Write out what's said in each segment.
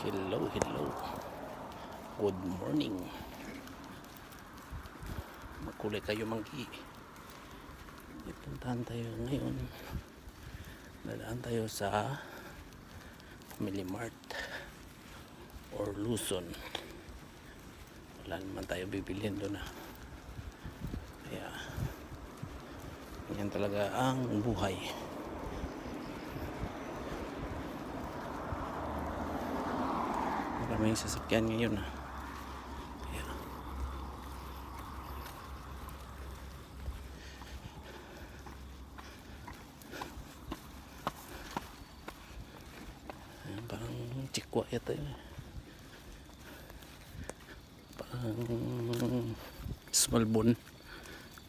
Hello, hello. Good morning. Makulay kayo manggi. Ipuntahan tayo ngayon. Dadaan tayo sa Family Mart or Luzon. Wala naman tayo bibilhin doon ah. Kaya yan talaga ang buhay. Maraming sasakyan ngayon ah. Kaya, Ayan, parang chikwa yata yun. eh. Parang small bone.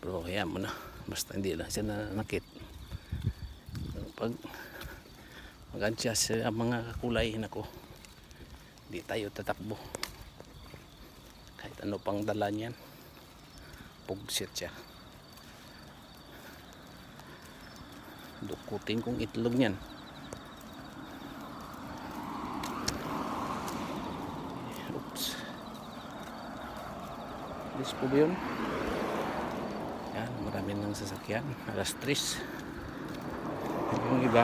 Pero kaya mo na. Basta hindi lang siya nanakit. Pag magansya sa mga kulay nako hindi tayo tatakbo. Kahit ano pang dala niyan pugsit siya. Dukutin kong itlog niyan. Oops. Alis po yun? Yan marami ng sasakyan. Alas 3 yung iba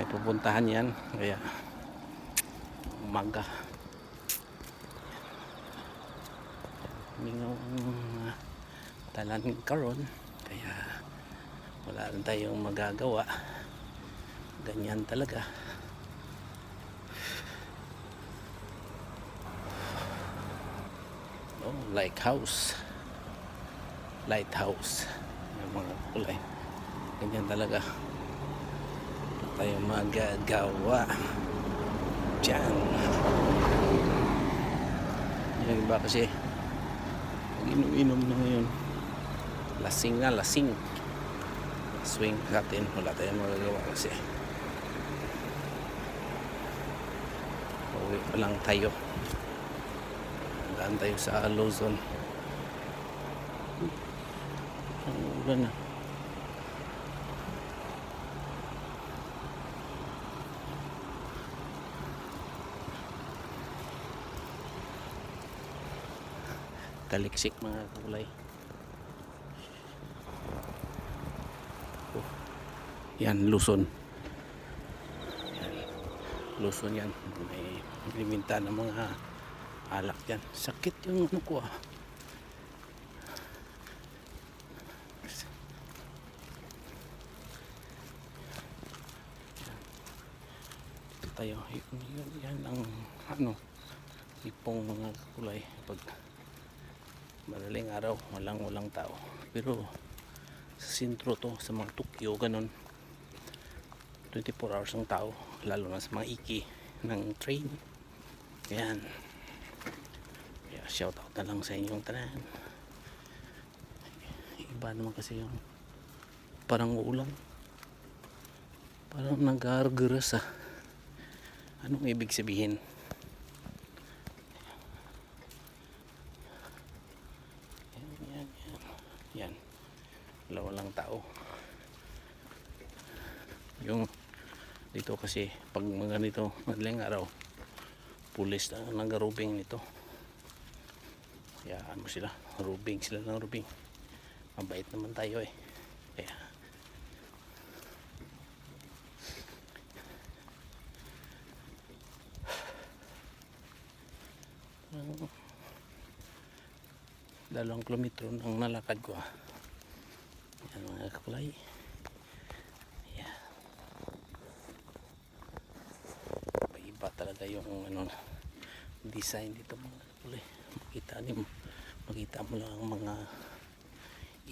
may pupuntahan yan kaya umaga. Mingaw ang talan karon kaya wala rin tayong magagawa. Ganyan talaga. Oh, lighthouse. Lighthouse. Yung mga kulay. Ganyan talaga. Tayong magagawa dyan. Yung iba kasi. Inom-inom na ngayon lasing na lasing. Swing natin wala tayong magagawa kasi. Uwi pa lang tayo. Daan tayo sa Luzon. Ang ulan na taliksik mga kulay. Oh. yan Luzon. Yan. Luzon yan. May liminta ng mga alak yan sakit yung ano ko ah. Tayo yan, yan ang ano ipong mga kulay. Pag madaling araw walang walang tao. Pero sa sentro to sa mga Tokyo ganun. 24 hours ang tao lalo na sa mga iki ng train. Yan kaya shout out na lang sa inyong tanan. Iba naman kasi yung parang ulan parang nag-aarguras ah anong ibig sabihin Yan, yan, yan. Yan. Wala walang tao. Yung dito kasi pag mga nito madaling araw pulis na nag-rubing nito. Kaya ano sila, rubing sila ng rubing. Mabait naman tayo eh. Kaya dalawang kilometro ang nalakad ko ah. Yan mga kakulay. Yan. Iba talaga yung ano design dito mga kakulay. Makita niyo makita mo lang ang mga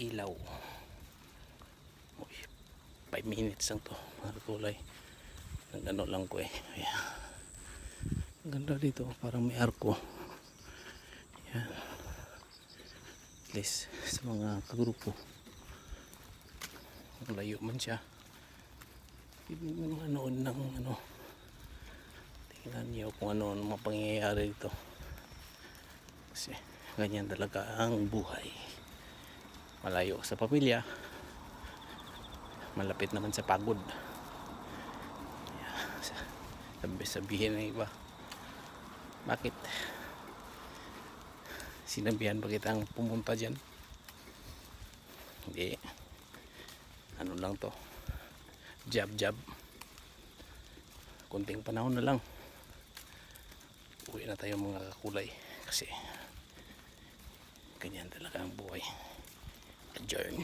ilaw. Uy, 5 minutes lang to mga kakulay. Ang ano lang ko eh. Ayan. Ganda dito parang may arko. Yan at least sa mga kagrupo layo man siya manood ng ano tingnan niyo kung ano ang mga pangyayari dito kasi ganyan talaga ang buhay malayo sa pamilya malapit naman sa pagod sabi sabihin ng iba Bakit? Sinabihan ba kitang pumunta dyan? Hindi. Ano lang to? Jab jab. Kunting panahon na lang. Uwi na tayo mga kakulay. Kasi ganyan talaga ang buhay. Adjourn.